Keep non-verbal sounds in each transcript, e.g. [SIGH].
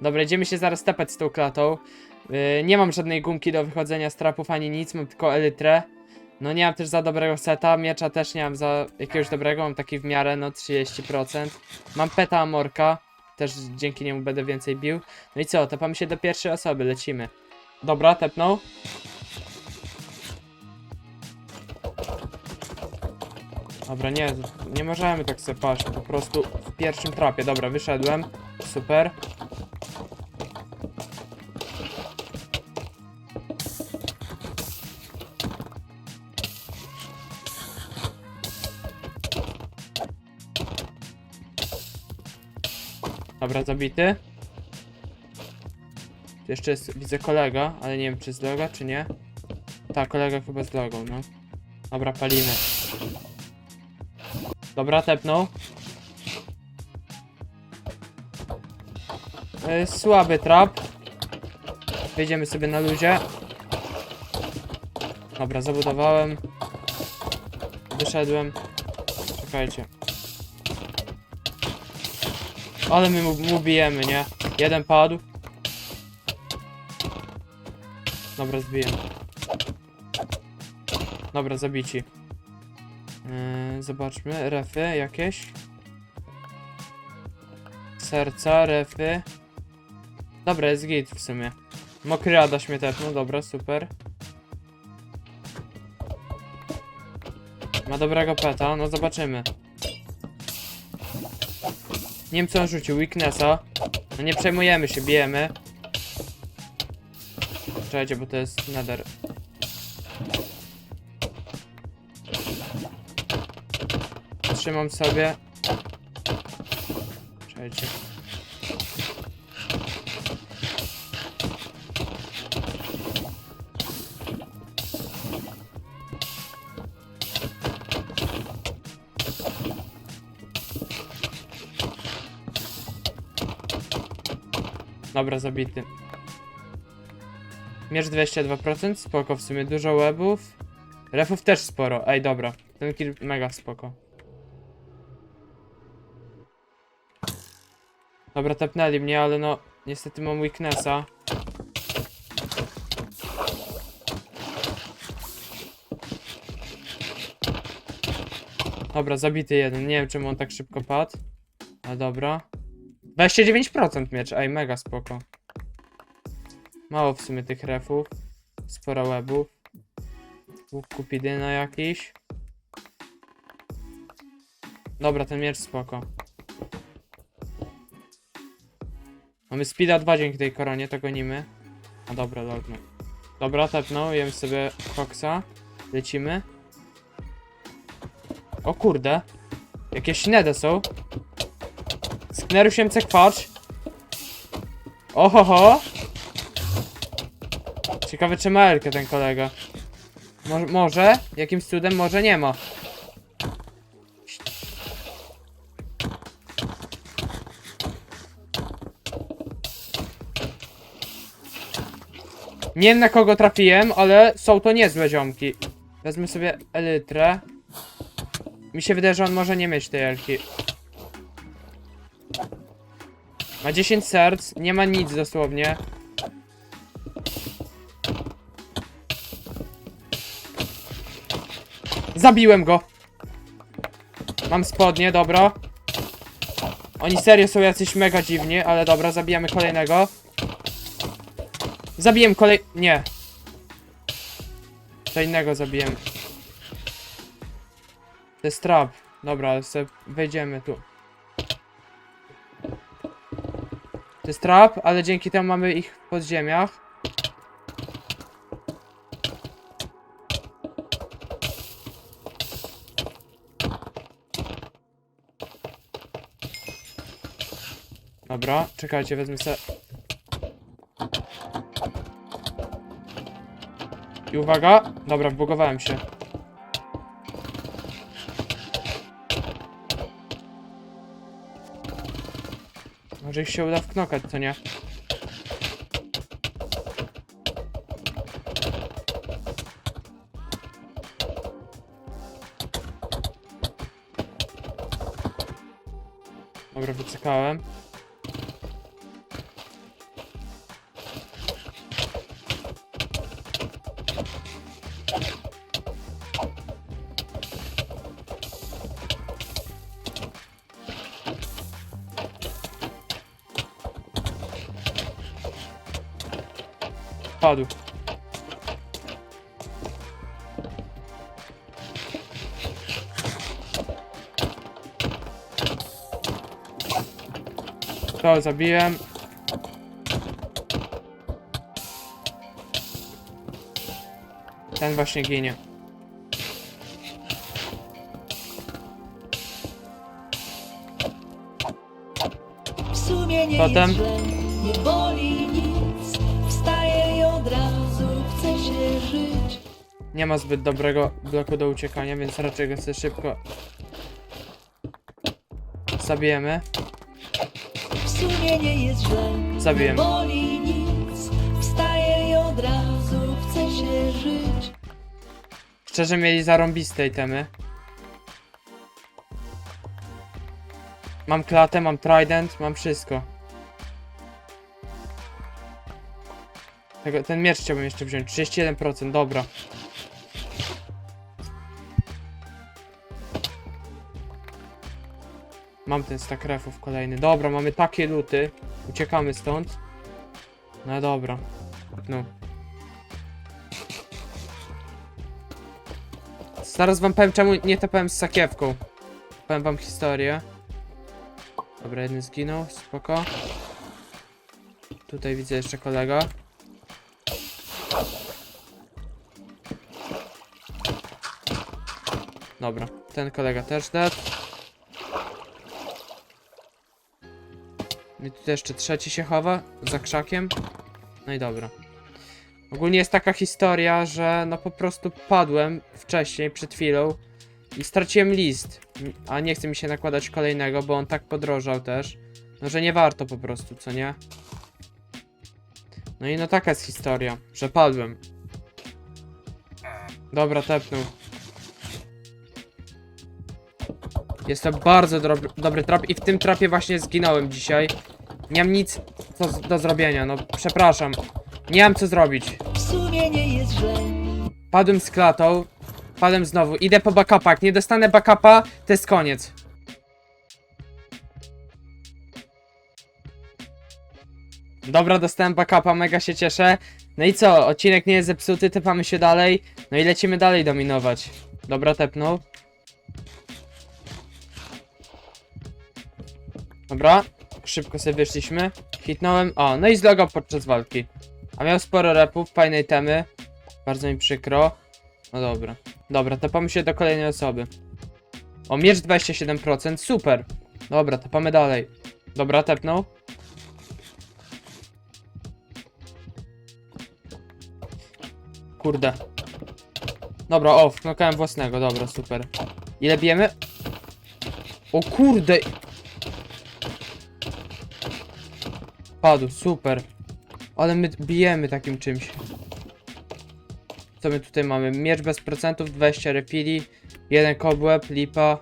Dobra, idziemy się zaraz tepać z tą klatą. Yy, nie mam żadnej gumki do wychodzenia z trapów ani nic, mam tylko elytrę. No nie mam też za dobrego seta, miecza też nie mam za jakiegoś dobrego, mam taki w miarę, no 30%. Mam peta amorka, też dzięki niemu będę więcej bił. No i co, tepamy się do pierwszej osoby, lecimy. Dobra, tepnął. Dobra, nie, nie możemy tak sobie paść, po prostu w pierwszym trapie. Dobra, wyszedłem, super. Dobra, zabity. Tu Jeszcze jest, widzę kolega, ale nie wiem czy z loga, czy nie. Tak, kolega chyba z logą, no. Dobra, palimy. Dobra, tepnął. E, Słaby trap. Wejdziemy sobie na luzie. Dobra, zabudowałem. Wyszedłem. Czekajcie. Ale my mu, bijemy, nie? Jeden padł. Dobra, zbiłem. Dobra, zabici. Yy, zobaczmy, refy jakieś. Serca, refy. Dobra, jest git w sumie. Mokry Adaś mnie dobra, super. Ma dobrego peta, no zobaczymy. Nie co on rzucił, weaknessa. No nie przejmujemy się, bijemy. Czekajcie, bo to jest nether. Trzymam sobie. Czekajcie. Dobra, zabity. Miecz 22%, spoko, w sumie dużo webów. Refów też sporo, ej dobra. Ten kill mega spoko. Dobra, tepnęli mnie, ale no, niestety mam weaknessa. Dobra, zabity jeden, nie wiem czemu on tak szybko padł. Ale dobra. 29% miecz, ej, mega spoko. Mało w sumie tych refów. Sporo webów. Łuk kupidyna jakiś. Dobra, ten miecz spoko. Mamy speeda 2 dzięki tej koronie, to gonimy. A dobra, dobra. Dobra, tepnął, jem sobie koksa. Lecimy. O kurde. Jakieś nede są. Skneru się kwacz. Ohoho. Ciekawe czy ma Elkę ten kolega. Mo może? Jakimś cudem? Może nie ma. Nie wiem na kogo trafiłem, ale są to niezłe ziomki. Wezmę sobie elytrę. Mi się wydaje, że on może nie mieć tej elki. Ma 10 serc, nie ma nic dosłownie. Zabiłem go. Mam spodnie, dobra. Oni serio są jacyś mega dziwni, ale dobra, zabijamy kolejnego. Zabiłem kolej... Nie. Co innego zabiłem. To jest trap. Dobra, wejdziemy tu. Jest trap, ale dzięki temu mamy ich w podziemiach. Dobra, czekajcie, wezmę se... I uwaga! Dobra, wbugowałem się. Może ich się uda wknokać, co nie? Dobra, wycykałem. Padł. To zabiłem. Ten właśnie ginie. Potem? Nie ma zbyt dobrego bloku do uciekania, więc raczej go sobie szybko zabijemy. W sumie nie jest źle, Zabiłem. nie boli nic. Wstaję i od razu chce się żyć. Szczerze mieli zarąbiste itemy. Mam klatę, mam trident, mam wszystko. Tego, ten miecz chciałbym jeszcze wziąć. 31%, dobra. Mam ten stack refów kolejny. Dobra, mamy takie luty. Uciekamy stąd. No dobra. No. Zaraz wam powiem czemu nie tepałem z sakiewką. Powiem wam historię. Dobra, jeden zginął, spoko. Tutaj widzę jeszcze kolega. Dobra, ten kolega też dead. I tutaj jeszcze trzeci się chowa, za krzakiem. No i dobra. Ogólnie jest taka historia, że no po prostu padłem wcześniej, przed chwilą i straciłem list. A nie chce mi się nakładać kolejnego, bo on tak podrożał też. No, że nie warto po prostu, co nie? No i no taka jest historia, że padłem. Dobra, tepnął. Jest to bardzo dobry, dobry trap i w tym trapie właśnie zginąłem dzisiaj. Nie mam nic co z, do zrobienia, no przepraszam. Nie mam co zrobić. W sumie nie jest źle, Padłem z klatą. Padłem znowu. Idę po backupa. Jak nie dostanę backupa, to jest koniec. Dobra, dostałem backupa, mega się cieszę. No i co? Odcinek nie jest zepsuty, typamy się dalej. No i lecimy dalej dominować. Dobra, tepnął. Dobra, szybko sobie wyszliśmy. Hitnąłem. O, no i zlogał podczas walki. A miał sporo repów, fajnej temy. Bardzo mi przykro. No dobra. Dobra, topamy się do kolejnej osoby. O, miecz 27%, super. Dobra, topamy dalej. Dobra, tepnął. Kurde. Dobra, o, wknokałem własnego, dobra, super. Ile bijemy? O kurde! Padł, super. Ale my bijemy takim czymś. Co my tutaj mamy? Miecz bez procentów, 20 refili, 1 kobłeb, lipa,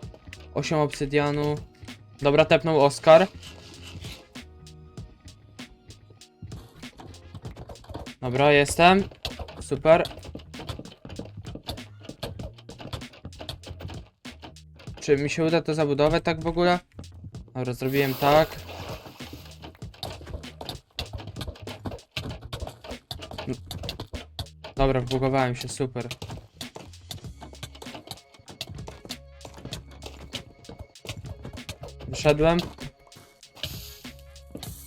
8 obsydianu. Dobra, tepnął Oscar. Dobra, jestem. Super. Czy mi się uda to zabudować tak w ogóle? Dobra, zrobiłem tak. Dobra, wbugowałem się, super. Wyszedłem.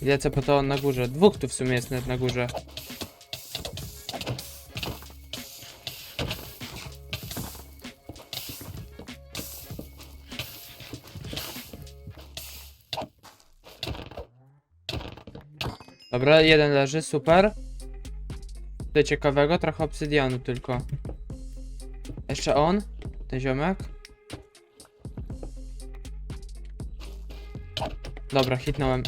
Lecę po to na górze. Dwóch tu w sumie jest nawet na górze. Dobra, jeden leży, super. Tutaj ciekawego, trochę obsydianu tylko. Jeszcze on, ten ziomek. Dobra, hitnąłem.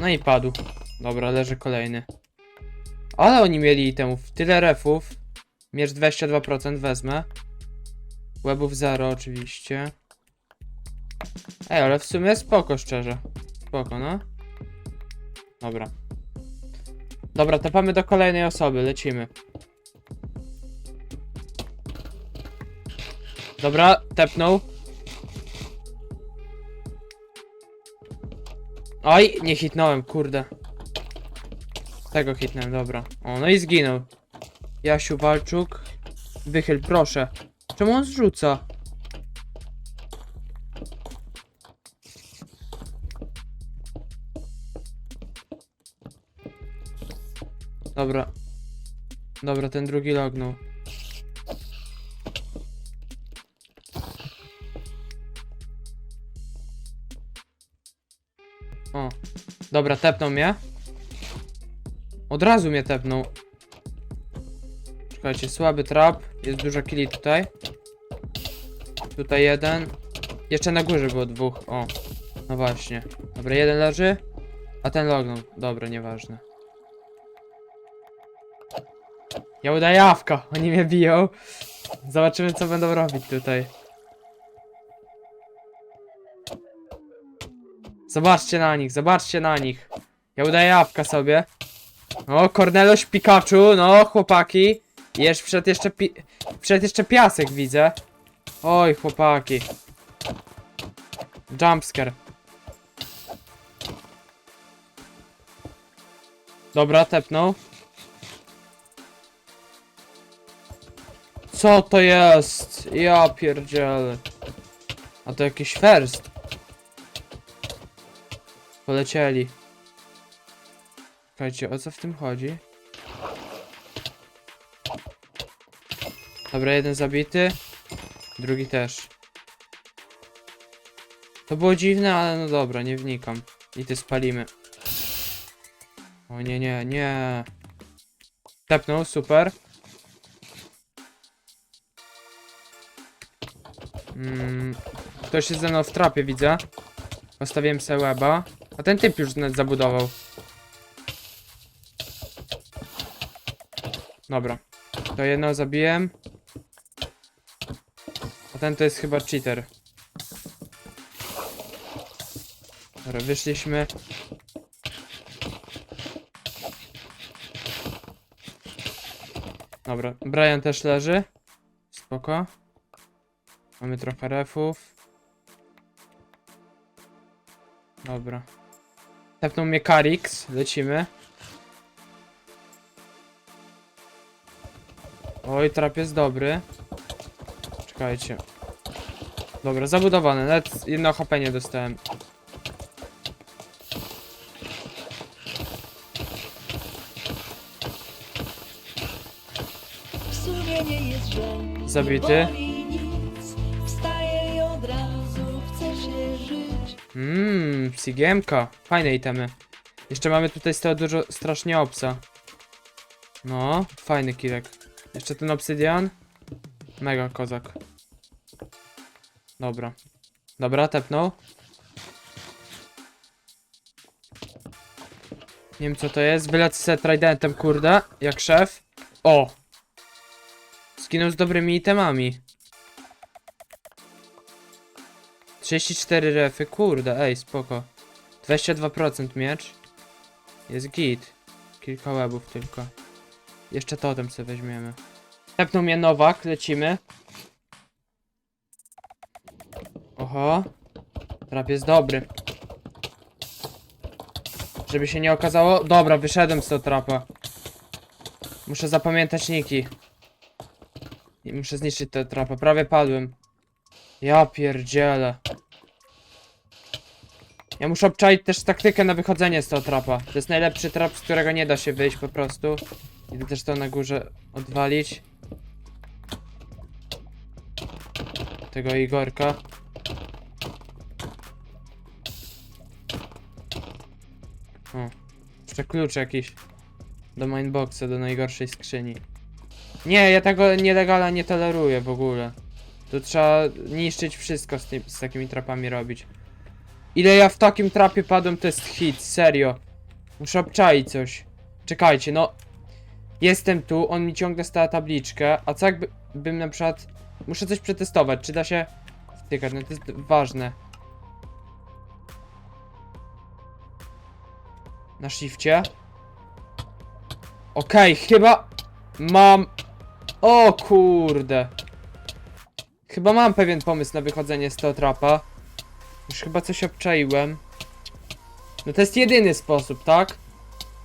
No i padł. Dobra, leży kolejny. Ale oni mieli itemów. Tyle refów. Miecz 22% wezmę. Webów 0 oczywiście. Ej, ale w sumie spoko, szczerze. Spoko, no. Dobra. Dobra, tepamy do kolejnej osoby, lecimy. Dobra, tepnął. Oj, nie hitnąłem, kurde. Tego hitnąłem, dobra. O, no i zginął. Jasiu Walczuk. Wychyl, proszę. Czemu on zrzuca? Dobra. Dobra, ten drugi lognął. Dobra, tepnął mnie. Od razu mnie tepnął. Czekajcie, słaby trap. Jest dużo killi tutaj. Tutaj jeden. Jeszcze na górze było dwóch. O. No właśnie. Dobra, jeden leży. A ten lognął. Dobra, nieważne. Ja udaję jawka. Oni mnie biją. Zobaczymy co będą robić tutaj. Zobaczcie na nich, zobaczcie na nich. Ja udaję jawka sobie. O, Corneloś Pikachu, no chłopaki. Jeszcze przed jeszcze pi przed jeszcze piasek widzę. Oj, chłopaki. Jumpscare. Dobra, tepnął. Co to jest? Ja pierdzielę. A to jakiś first. Polecieli. Słuchajcie, o co w tym chodzi? Dobra, jeden zabity. Drugi też. To było dziwne, ale no dobra, nie wnikam. I ty spalimy. O nie, nie, nie. Tepnął, super. Mm, ktoś jest ze mną w trapie, widzę. Postawiłem sobie weba. A ten typ już net zabudował. Dobra. To jedno zabiłem. A ten to jest chyba cheater. Dobra, wyszliśmy. Dobra, Brian też leży. Spoko. Mamy trochę refów. Dobra. Tepnął mnie Karix, lecimy. Oj, trap jest dobry. Czekajcie. Dobra, zabudowane, nawet jedno HP nie dostałem. Zabity. Sigiemka. Fajne itemy. Jeszcze mamy tutaj z tego dużo strasznie obsa. No, fajny kilek. Jeszcze ten obsydian. Mega kozak. Dobra. Dobra, tepnął. Nie wiem co to jest. Wylecę sobie tridentem, kurde. Jak szef. O! Skinął z dobrymi itemami. 34 refy, kurde, ej, spoko. 22% miecz. Jest git. Kilka łebów tylko. Jeszcze totem sobie weźmiemy. Tepnął mnie Nowak, lecimy. Oho. Trap jest dobry. Żeby się nie okazało... Dobra, wyszedłem z tego trapa. Muszę zapamiętać niki. I muszę zniszczyć te trapa. Prawie padłem. Ja pierdzielę. Ja muszę obczaić też taktykę na wychodzenie z tego trapa. To jest najlepszy trap, z którego nie da się wyjść po prostu. Idę też to na górze odwalić. Tego Igorka. O, jeszcze klucz jakiś. Do mainboxa, do najgorszej skrzyni. Nie, ja tego nielegalnie nie toleruję w ogóle. Tu trzeba niszczyć wszystko z, tym, z takimi trapami robić. Ile ja w takim trapie padłem, to jest hit, serio. Muszę obczaić coś. Czekajcie, no. Jestem tu, on mi ciągle stała tabliczkę, a co jakby bym na przykład... Muszę coś przetestować, czy da się wtykać, no to jest ważne. Na shifcie. Okej, okay, chyba mam... O kurde. Chyba mam pewien pomysł na wychodzenie z tego trapa. Już chyba coś obczaiłem. No to jest jedyny sposób, tak?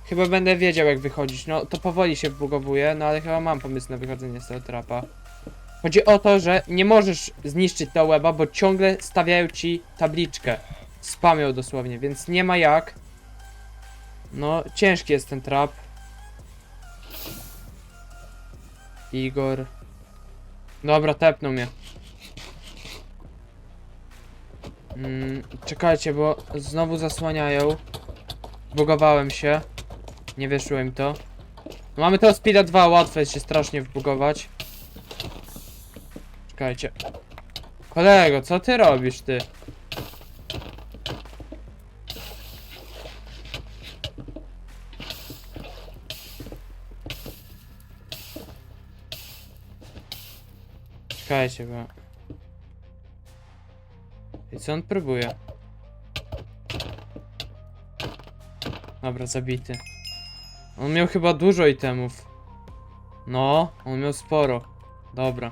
Chyba będę wiedział jak wychodzić. No to powoli się wbugowuje, no ale chyba mam pomysł na wychodzenie z tego trapa. Chodzi o to, że nie możesz zniszczyć tego weba, bo ciągle stawiają ci tabliczkę. Spamią dosłownie, więc nie ma jak. No, ciężki jest ten trap. Igor. Dobra, tepnął mnie. Mm, czekajcie, bo znowu zasłaniają. Bugowałem się. Nie wyszło im to. Mamy to speeda 2, łatwo jest się strasznie wbugować. Czekajcie. Kolego, co ty robisz, ty? Czekajcie, bo... I co on próbuje? Dobra, zabity. On miał chyba dużo itemów. No, on miał sporo. Dobra.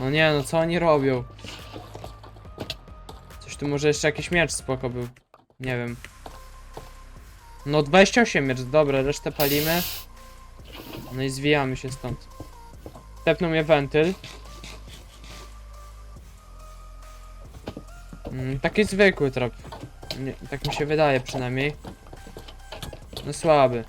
No nie, no co oni robią? Coś tu może jeszcze jakiś miecz spoko był. Nie wiem. No 28 miecz, dobra, resztę palimy. No i zwijamy się stąd. Tepnął mnie wentyl. Taki zwykły trap. Nie, tak mi się wydaje przynajmniej. No słaby.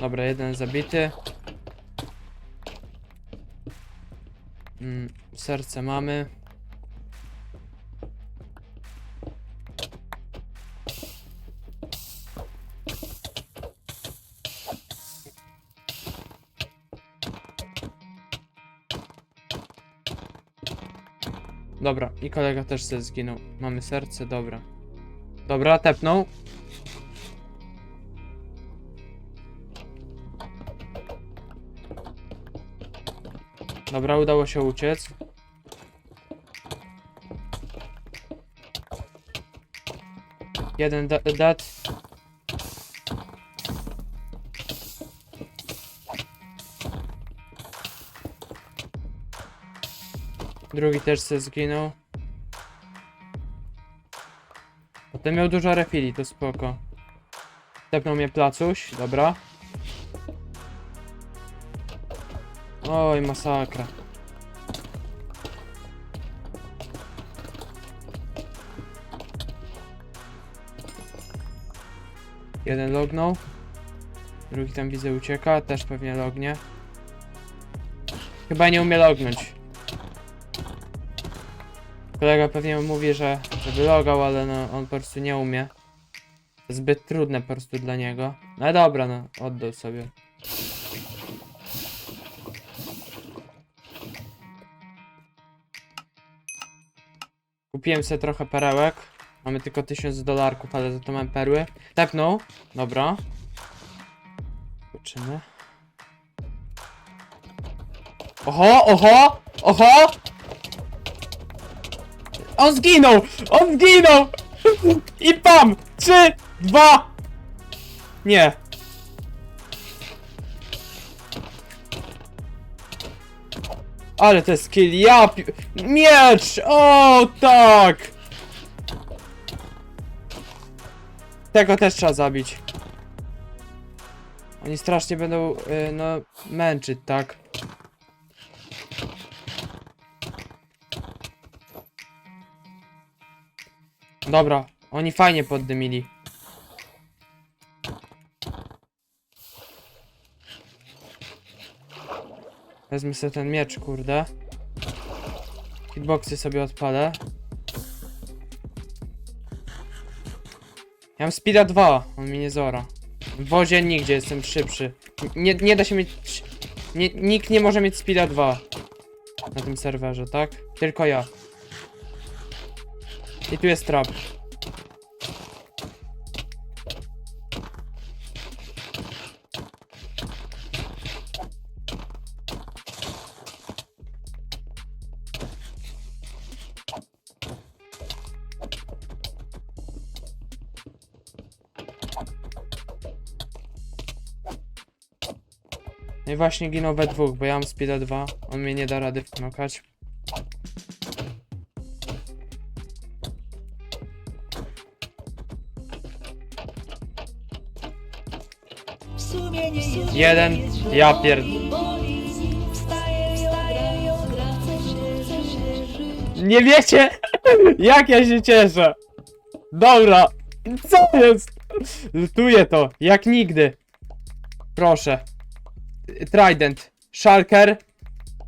Dobra, jeden zabity. Mm, serce mamy. Dobra, i kolega też se zginął. Mamy serce, dobra. Dobra, tepnął. Dobra, udało się uciec. Jeden da- Drugi też se zginął. Potem miał dużo refili, to spoko. Tepnął mnie placuś, dobra. Oj, masakra. Jeden lognął. Drugi tam widzę ucieka, też pewnie lognie. Chyba nie umie lognąć. Kolega pewnie mówi, że żeby logał, ale no on po prostu nie umie. Zbyt trudne po prostu dla niego. No dobra, no oddał sobie. Kupiłem sobie trochę perełek. Mamy tylko 1000 dolarków, ale za to mam perły. Tepnął. Dobra. Zobaczymy. Oho, oho, oho! On zginął! On zginął! I pam! Trzy, dwa! Nie. Ale to jest kill, ja pi... Miecz! O, tak! Tego też trzeba zabić. Oni strasznie będą, y, no, męczyć, tak? Dobra, oni fajnie poddymili. Wezmę sobie ten miecz, kurde. Hitboxy sobie odpalę. Ja mam speeda 2, on mi nie zora. W wozie nigdzie jestem szybszy. Nie, nie da się mieć... Nie, nikt nie może mieć speeda 2. Na tym serwerze, tak? Tylko ja. I tu jest trop. No I właśnie ginął we dwóch, bo ja mam speeda 2. On mnie nie da rady wknokać. Chce się żyć. Nie wiecie, [LAUGHS] jak ja się cieszę. Dobra, co jest? Lutuję to, jak nigdy. Proszę. Trident, Shulker,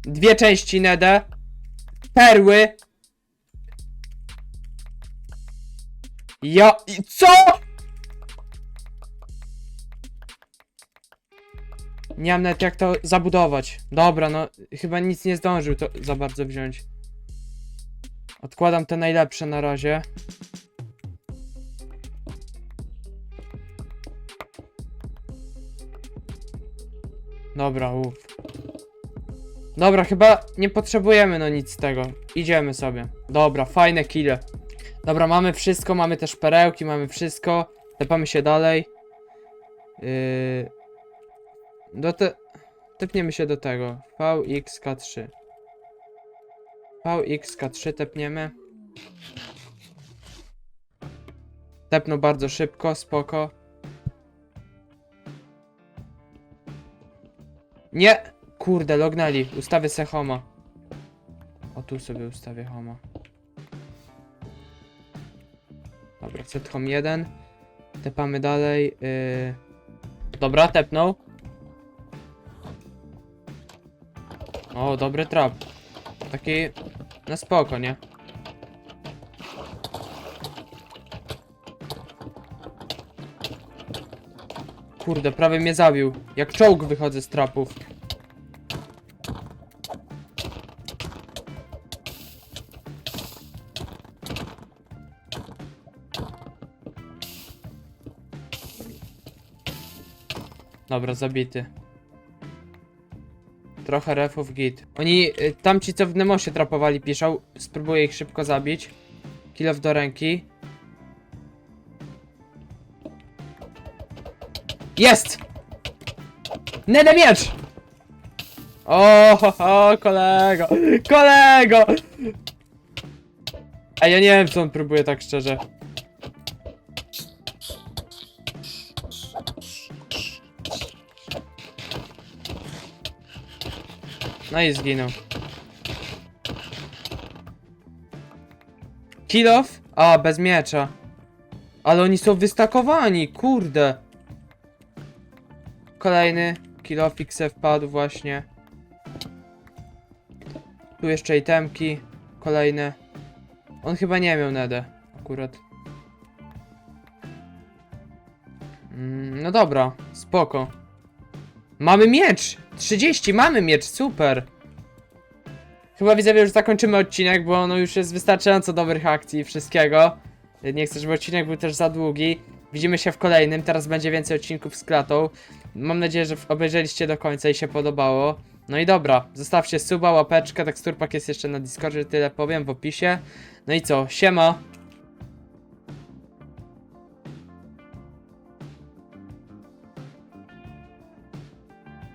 dwie części Nede, perły. Ja... Co? Nie mam nawet jak to zabudować. Dobra, no chyba nic nie zdążył to za bardzo wziąć. Odkładam te najlepsze na razie. Dobra, uff. Dobra, chyba nie potrzebujemy no nic z tego. Idziemy sobie. Dobra, fajne kile. Dobra, mamy wszystko, mamy też perełki, mamy wszystko. Tepamy się dalej. Yy... Do te... Tepniemy się do tego. VXK3. VXK3 tepniemy. Tepnął bardzo szybko, spoko. Nie! Kurde, lognęli. Ustawię se homa. O, tu sobie ustawię homa. Dobra, set home 1. Tepamy dalej. Yy... Dobra, tepnął. Dobry trap. Taki na spoko, nie? Kurde, prawie mnie zabił. Jak czołg wychodzę z trapów. Dobra, zabity. Trochę refów git. Oni, y, tamci co w Nemosie trapowali piszą, spróbuję ich szybko zabić. Kilof do ręki. Jest! Nede miecz! O, ho, kolego! Kolego! Ej, ja nie wiem co on próbuje tak szczerze. No i zginął. Kill? A, bez miecza. Ale oni są wystakowani, kurde. Kolejny kill off XF padł właśnie. Tu jeszcze itemki. Kolejne. On chyba nie miał nedę. Akurat. Mm, no dobra, spoko. Mamy miecz! 30, mamy miecz, super! Chyba widzowie już zakończymy odcinek, bo no już jest wystarczająco dobrych akcji i wszystkiego. Nie chcę, żeby odcinek był też za długi. Widzimy się w kolejnym, teraz będzie więcej odcinków z klatą. Mam nadzieję, że obejrzeliście do końca i się podobało. No i dobra, zostawcie suba, łapeczkę, teksturpak jest jeszcze na Discordzie, tyle powiem w opisie. No i co, siema!